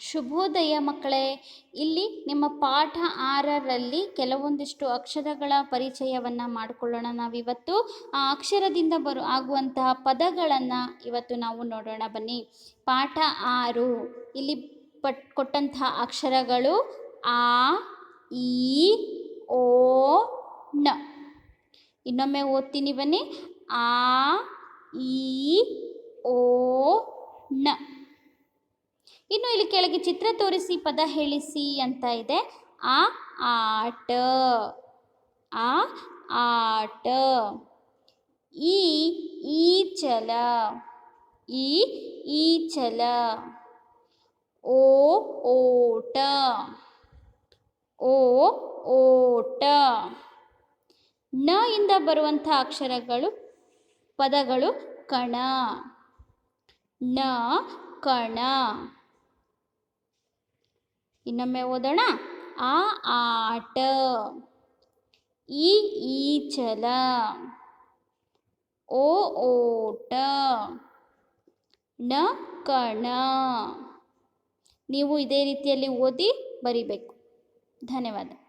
ಶುಭೋದಯ ಮಕ್ಕಳೇ, ಇಲ್ಲಿ ನಿಮ್ಮ ಪಾಠ ಆರರಲ್ಲಿ ಕೆಲವೊಂದಿಷ್ಟು ಅಕ್ಷರಗಳ ಪರಿಚಯವನ್ನು ಮಾಡಿಕೊಳ್ಳೋಣ ನಾವಿವತ್ತು. ಆ ಅಕ್ಷರದಿಂದ ಬರು, ಆಗುವಂತಹ ಪದಗಳನ್ನು ಇವತ್ತು ನಾವು ನೋಡೋಣ ಬನ್ನಿ. ಪಾಠ ಆರು. ಇಲ್ಲಿ ಪಟ್, ಕೊಟ್ಟಂತಹ ಅಕ್ಷರಗಳು ಆ, ಈ, ಓ ನ ಇನ್ನೊಮ್ಮೆ ಓದ್ತೀನಿ ಬನ್ನಿ. ಆ, ಈ, ಓ ನ ಇನ್ನು ಇಲ್ಲಿ ಕೆಳಗೆ ಚಿತ್ರ ತೋರಿಸಿ, ಪದ ಹೇಳಿಸಿ ಅಂತ ಇದೆ. ಆ, ಆಟ ಆ, ಆಟ. ಈ ಈಚಲ ಈ ಈಚಲ ಓ, ಓಟ ಓ, ಓಟ. ನ ಇಂದ ಬರುವಂಥ ಅಕ್ಷರಗಳು, ಪದಗಳು ಕಣ. ನ, ಕಣ. ಇನ್ನೊಮ್ಮೆ ಓದೋಣ. ಆ ಆಟ. ಈ ಈಚಲ ಓ ಓಟ. ನ ಕಣ. ನೀವು ಇದೇ ರೀತಿಯಲ್ಲಿ ಓದಿ ಬರಿಬೇಕು. ಧನ್ಯವಾದ.